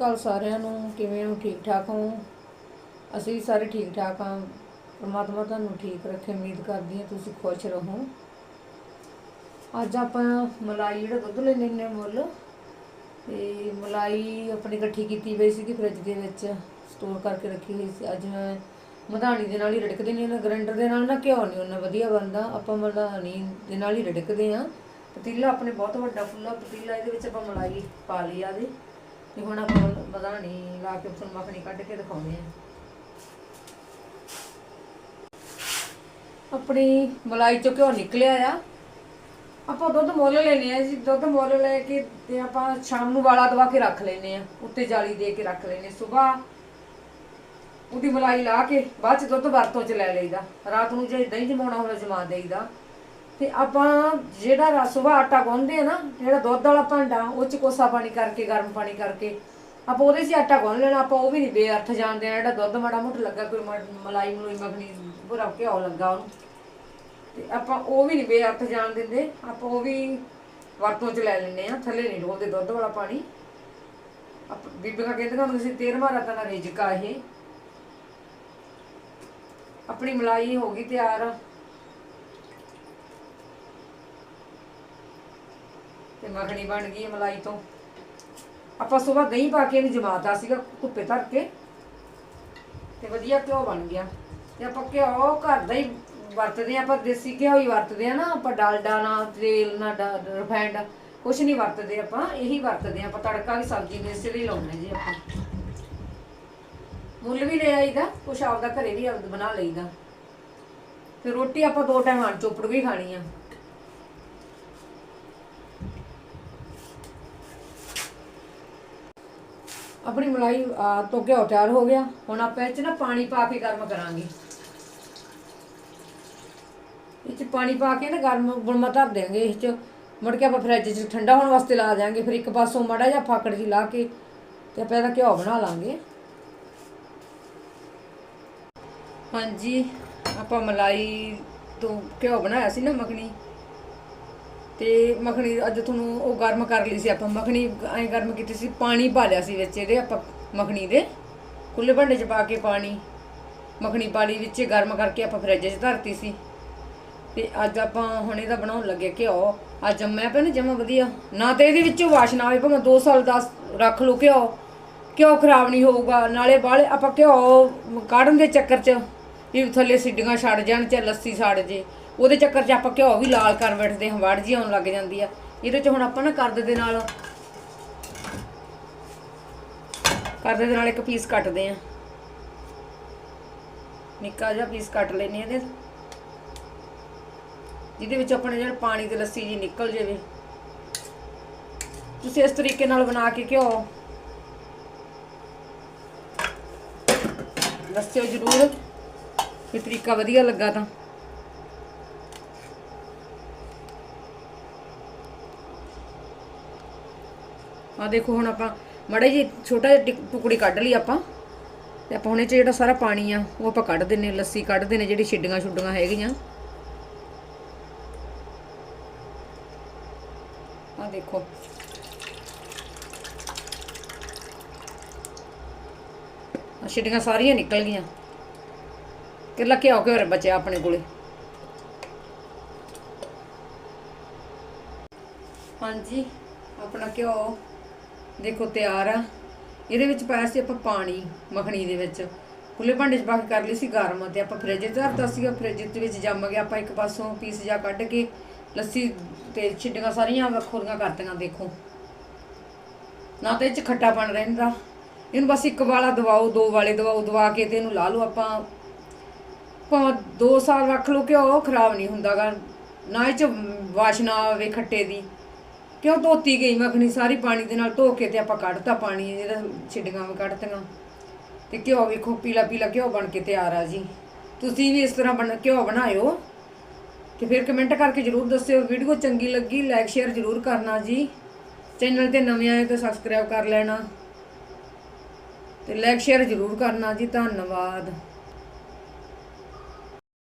ਕੱਲ ਸਾਰਿਆਂ ਨੂੰ ਕਿਵੇਂ ਹੋ, ਠੀਕ ਠਾਕ ਹੋ? ਅਸੀਂ ਸਾਰੇ ਠੀਕ ਠਾਕ ਹਾਂ। ਪਰਮਾਤਮਾ ਤੁਹਾਨੂੰ ਠੀਕ ਰੱਖੇ। ਉਮੀਦ ਕਰਦੀ ਹਾਂ ਤੁਸੀਂ ਖੁਸ਼ ਰਹੋ। ਅੱਜ ਆਪਾਂ ਮਲਾਈ, ਜਿਹੜਾ ਦੁੱਧ ਲੈ ਲੈਂਦੇ ਹਾਂ ਮੁੱਲ, ਤੇ ਮਲਾਈ ਆਪਣੀ ਇਕੱਠੀ ਕੀਤੀ ਹੋਈ ਸੀਗੀ ਫ੍ਰਿਜ ਦੇ ਵਿੱਚ ਸਟੋਰ ਕਰਕੇ ਰੱਖੀ ਹੋਈ ਸੀ। ਅੱਜ ਮੈਂ ਮਧਾਣੀ ਦੇ ਨਾਲ ਹੀ ਰੜਕਦੇ ਨਹੀਂ, ਉਹਨਾਂ ਗ੍ਰਾਈਂਡਰ ਦੇ ਨਾਲ ਨਾ ਘਿਓ ਨਹੀਂ, ਉਹਨਾਂ ਵਧੀਆ ਬਣਦਾ। ਆਪਾਂ ਮਧਾਣੀ ਦੇ ਨਾਲ ਹੀ ਰੜਕਦੇ ਆ ਪਤੀਲਾ ਆਪਣੇ ਬਹੁਤ ਵੱਡਾ ਫੁੱਲਾ ਪਤੀਲਾ ਇਹਦੇ ਵਿੱਚ ਆਪਾਂ ਮਲਾਈ ਪਾ ਲਈ ਆ ਦੇ ਤੇ ਹੁਣ ਆਪਾਂ ਮਧਾਣੀ ਲਾ ਕੇ ਫਿਰ ਮੱਖਣੀ ਕੱਢ ਕੇ ਦਿਖਾਉਂਦੇ ਆ ਆਪਣੀ ਮਲਾਈ ਚੋਂ ਘਿਓ ਨਿਕਲਿਆ ਆ। ਆਪਾਂ ਦੁੱਧ ਮੋਲ ਲੈਨੇ ਆ ਜੀ, ਦੁੱਧ ਮੋਲ ਲੈ ਕੇ ਤੇ ਆਪਾਂ ਸ਼ਾਮ ਨੂੰ ਵਾਲਾ ਦਵਾ ਕੇ ਰੱਖ ਲੈਨੇ ਆ ਉੱਤੇ ਜਾਲੀ ਦੇ ਕੇ ਰੱਖ ਲੈਨੇ ਸਵੇਰ ਉਹਦੀ ਮਲਾਈ ਲਾ ਕੇ ਬਾਅਦ ਚ ਦੁੱਧ ਵਰਤੋਂ ਚ ਲੈ ਲਈਦਾ। ਰਾਤ ਨੂੰ ਜੇ ਦਹੀਂ ਜਮਾਉਣਾ ਹੋਵੇ ਜਮਾ ਦੇਈਦਾ। ਤੇ ਆਪਾਂ ਜਿਹੜਾ ਸਵੇਰ ਆਟਾ ਗੁੰਨਦੇ ਆ ਨਾ, ਜਿਹੜਾ ਦੁੱਧ ਵਾਲਾ ਭਾਂਡਾ, ਉਹ ਚ ਕੋਸਾ ਪਾਣੀ ਕਰਕੇ, ਗਰਮ ਪਾਣੀ ਕਰਕੇ, ਆਪਾਂ ਉਹਦੇ 'ਚ ਆਟਾ ਗੁੰਨ ਲੈਣਾ, ਆਪਾਂ ਉਹ ਵੀ ਨਹੀਂ ਬੇਅਰਥ ਜਾਣਦੇ ਆ, ਜਿਹੜਾ ਦੁੱਧ ਮਾੜਾ ਮੋਟਾ ਲੱਗਾ, ਕੋਈ ਮਲਾਈ ਮਲੂਈ ਮੱਖਣੀ ਬੁਰਾ ਘਿਓ ਲੱਗਾ ਉਹਨੂੰ, ਤੇ ਆਪਾਂ ਉਹ ਵੀ ਨਹੀਂ ਬੇਅਰਥ ਜਾਣ ਦਿੰਦੇ, ਆਪਾਂ ਉਹ ਵੀ ਵਰਤੋਂ 'ਚ ਲੈ ਲੈਂਦੇ ਆ, ਥੱਲੇ ਨਹੀਂ ਡੋਲਦੇ ਦੁੱਧ ਵਾਲਾ ਪਾਣੀ। ਆਪਾਂ, ਬੀਬੀਆਂ ਕਹਿੰਦੀਆਂ ਹੁੰਦੀਆਂ ਸੀ 13ਵਾਂ ਰਤਨ ਦਾ ਰਿਜਕਾ ਇਹ। ਆਪਣੀ ਮਲਾਈ ਹੋ ਗਈ ਤਿਆਰ। ਤੇ ਮੱਖਣੀ ਬਣ ਗਈ ਮਲਾਈ ਤੋਂ। ਆਪਾਂ ਸਵੇਰ ਦਹੀਂ ਪਾ ਕੇ ਇਹਨੂੰ ਜਮਾਤਾ ਸੀਗਾ ਧੁੱਪੇ ਧਰ ਕੇ ਤੇ ਵਧੀਆ ਘਿਓ ਬਣ ਗਿਆ। ਤੇ ਆਪਾਂ ਘਿਓ ਘਰ ਦਾ ਹੀ ਵਰਤਦੇ ਆ ਆਪਾਂ ਦੇਸੀ ਘਿਓ ਹੀ ਵਰਤਦੇ ਆ ਨਾ, ਆਪਾਂ ਡਾਲਡਾ ਨਾ, ਤੇਲ ਨਾ ਰਿਫਾਈਂਡ ਕੁਛ ਨਹੀਂ ਵਰਤਦੇ ਆਪਾਂ, ਇਹੀ ਵਰਤਦੇ ਆ ਆਪਾਂ ਤੜਕਾ ਵੀ ਸਬਜ਼ੀ ਨੂੰ ਇਸੇ ਲਈ ਲਾਉਂਦੇ ਜੀ ਆਪਾਂ। ਮੁੱਲ ਵੀ ਲੈ ਆਈਦਾ, ਕੁਛ ਆਪਦਾ ਘਰੇ ਵੀ ਆਪਦਾ ਬਣਾ ਲਈਦਾ। ਤੇ ਰੋਟੀ ਆਪਾਂ ਦੋ ਟਾਈਮ ਆਣ ਚੋਪੜ ਕੇ ਖਾਣੀ ਆ। ਆਪਣੀ ਮਲਾਈ ਆ, ਤੋਂ ਘਿਓ ਤਿਆਰ ਹੋ ਗਿਆ। ਹੁਣ ਆਪਾਂ ਇਹ ਚ ਨਾ ਪਾਣੀ ਪਾ ਕੇ ਗਰਮ ਕਰਾਂਗੇ। ਇਹ ਚ ਪਾਣੀ ਪਾ ਕੇ ਨਾ ਗਰਮ ਗੁਣਮਾ ਧਰ ਦੇਾਂਗੇ ਇਹ ਚ। ਮੁੜ ਕੇ ਆਪਾਂ ਫਰਿੱਜ 'ਚ ਠੰਡਾ ਹੋਣ ਵਾਸਤੇ ਲਾ ਦਿਆਂਗੇ। ਫਿਰ ਇੱਕ ਪਾਸੋਂ ਮਾੜਾ ਜਿਹਾ ਫਾਕੜ ਜੀ ਲਾ ਕੇ ਤੇ ਆਪਾਂ ਇਹਦਾ ਘਿਓ ਬਣਾ ਲਾਂਗੇ। ਹਾਂਜੀ ਆਪਾਂ ਮਲਾਈ ਤੋਂ ਘਿਓ ਬਣਾਇਆ ਸੀ ਨਾ। ਮੱਖਣੀ ਤੇ ਮੱਖਣੀ ਅੱਜ ਤੁਹਾਨੂੰ ਉਹ ਗਰਮ ਕਰ ਲਈ ਸੀ ਆਪਾਂ। ਮੱਖਣੀ ਐਂ ਗਰਮ ਕੀਤੀ ਸੀ, ਪਾਣੀ ਪਾ ਲਿਆ ਸੀ ਵਿੱਚ ਇਹਦੇ ਆਪਾਂ ਮੱਖਣੀ ਦੇ। ਖੁੱਲੇ ਭਾਂਡੇ 'ਚ ਪਾ ਕੇ ਪਾਣੀ, ਮੱਖਣੀ ਪਾਲੀ ਵਿੱਚ, ਗਰਮ ਕਰਕੇ ਆਪਾਂ ਫਰਿੱਜ 'ਚ ਧਰਤੀ ਸੀ। ਤੇ ਅੱਜ ਆਪਾਂ ਹੁਣ ਇਹਦਾ ਬਣਾਉਣ ਲੱਗੇ ਘਿਓ। ਅੱਜ ਜੰਮਿਆ ਪਿਆ ਨਾ ਜਮਾ ਵਧੀਆ। ਨਾ ਤੇ ਇਹਦੇ ਵਿੱਚੋਂ ਵਾਸ਼ਨਾ ਆਵੇ ਭਾਵੇਂ 2 ਸਾਲ 10 ਰੱਖ ਲਓ ਘਿਓ। ਘਿਓ ਖਰਾਬ ਨਹੀਂ ਹੋਊਗਾ, ਨਾਲੇ ਬਾਹਲੇ ਆਪਾਂ ਘਿਓ ਕਾੜਨ ਦੇ ਚੱਕਰ 'ਚ ਵੀ ਥੱਲੇ ਸਿੱਡੀਆਂ ਛੱਡ ਜਾਣ, ਚਾਹੇ ਲੱਸੀ ਛੱਡ ਜੇ। ਉਹਦੇ ਚੱਕਰ 'ਚ ਆਪਾਂ ਘਿਓ ਵੀ ਲਾਲ ਕਰ ਬੈਠਦੇ ਹਾਂ ਵੜ ਜੀ ਆਉਣ ਲੱਗ ਜਾਂਦੀ ਆ। ਇਹਦੇ 'ਚ ਹੁਣ ਆਪਾਂ ਨਾ ਕਰਦ ਦੇ ਨਾਲ ਕਰਦ ਦੇ ਨਾਲ ਇੱਕ ਪੀਸ ਕੱਟਦੇ ਆ। ਨਿੱਕਾ ਜਿਹਾ ਪੀਸ ਕੱਟ ਲੈਨੇ ਇਹਦੇ ਜਿਹਦੇ ਵਿੱਚ ਆਪਣੇ ਜਿਹੜਾ ਪਾਣੀ ਤੇ ਲੱਸੀ ਜੀ ਨਿਕਲ ਜਾਵੇ। ਤੁਸੀਂ ਇਸ ਤਰੀਕੇ ਨਾਲ ਬਣਾ ਕੇ ਘਿਓ ਦੱਸਿਓ ਜਰੂਰ। ਇਹ ਤਰੀਕਾ ਵਧੀਆ ਲੱਗਾ ਤਾਂ। ਆ ਦੇਖੋ ਹੁਣ ਆਪਾਂ ਮੜੇ ਜੀ ਛੋਟਾ ਜਿਹਾ ਟਿਕ- ਟੁਕੜੀ ਕੱਢ ਲਈ ਆਪਾਂ। ਤੇ ਆਪਾਂ ਹੁਣ ਇਹ ਚ ਜਿਹੜਾ ਸਾਰਾ ਪਾਣੀ ਆ, ਉਹ ਆਪਾਂ ਕੱਢ ਦਿੰਨੇ ਲੱਸੀ ਕੱਢ ਦਿੰਨੇ ਜਿਹੜੀ ਛਿੱਡੀਆਂ ਛੁੱਡੀਆਂ ਹੈਗੀਆਂ। ਆ ਦੇਖੋ। ਆ ਛਿੱਡੀਆਂ ਸਾਰੀਆਂ ਨਿਕਲ ਗਈਆਂ। ਕਿੱਲਾ ਘਿਓ ਘਿਓ ਬਚਿਆ ਆਪਣੇ ਕੋਲੇ। ਹਾਂਜੀ, ਆਪਣਾ ਘਿਓ। ਦੇਖੋ, ਤਿਆਰ ਆ। ਇਹਦੇ ਵਿੱਚ ਪਾਇਆ ਸੀ ਆਪਾਂ ਪਾਣੀ, ਮੱਖਣੀ ਦੇ ਵਿੱਚ। ਖੁੱਲੇ ਭਾਂਡੇ 'ਚ ਪਾ ਕੇ ਕਰ ਲਈ ਸੀ ਗਰਮ ਤੇ ਆਪਾਂ ਫ੍ਰਿਜ 'ਚ ਧਰਤਾ ਸੀਗਾ। ਫ੍ਰਿਜ ਦੇ ਵਿੱਚ ਜੰਮ ਗਿਆ, ਆਪਾਂ ਇੱਕ ਪਾਸੋਂ ਪੀਸ ਜਾ ਕੱਢ ਕੇ ਲੱਸੀ ਤੇ ਛਿੱਡੀਆਂ ਸਾਰੀਆਂ ਵੱਖਰੀਆਂ ਕਰਤੀਆਂ, ਦੇਖੋ। ਨਾ ਤੇ ਇਹ 'ਚ ਖੱਟਾਪਣ ਰਹਿੰਦਾ। ਇਹਨੂੰ ਬਸ ਇੱਕ ਵਾਲਾ ਦਵਾਓ, ਦੋ ਵਾਲੇ ਦਵਾਓ, ਦਵਾ ਕੇ ਤੇ ਇਹਨੂੰ ਲਾ ਲਓ ਆਪਾਂ। ਭਾਵੇਂ 2 ਸਾਲ ਰੱਖ ਲਓ ਕਿ ਉਹ ਖਰਾਬ ਨਹੀਂ ਹੁੰਦਾਗਾ। ਨਾ ਇਹ 'ਚ ਵਾਸ਼ਨਾ ਆਵੇ ਖੱਟੇ ਦੀ। ਕਿਉਂ ਧੋਤੀ ਗਈ ਮੱਖਣੀ ਸਾਰੀ ਪਾਣੀ ਦੇ ਨਾਲ ਧੋ ਕੇ ਤੇ ਆਪਾਂ ਕੱਢਤਾ ਪਾਣੀ ਜਿਹੜਾ ਛਿੱਡੀਆਂ ਵੀ ਕੱਢਤੀਆਂ। ਤੇ ਘਿਓ ਵੇਖੋ ਪੀਲਾ ਪੀਲਾ ਘਿਓ ਬਣ ਕੇ ਤਿਆਰ ਆ ਜੀ। ਤੁਸੀਂ ਵੀ ਇਸ ਤਰ੍ਹਾਂ ਬਣ, ਘਿਓ ਬਣਾਇਓ। ਤੇ ਫਿਰ ਕਮੈਂਟ ਕਰਕੇ ਜਰੂਰ ਦੱਸਿਓ ਵੀਡੀਓ ਚੰਗੀ ਲੱਗੀ ਲਾਈਕ ਸ਼ੇਅਰ ਜਰੂਰ ਕਰਨਾ ਜੀ। ਚੈਨਲ ਤੇ ਨਵੇਂ ਆਏ ਤਾਂ ਸਬਸਕ੍ਰਾਈਬ ਕਰ ਲੈਣਾ। ਤੇ ਲਾਈਕ ਸ਼ੇਅਰ ਜਰੂਰ ਕਰਨਾ ਜੀ, ਧੰਨਵਾਦ।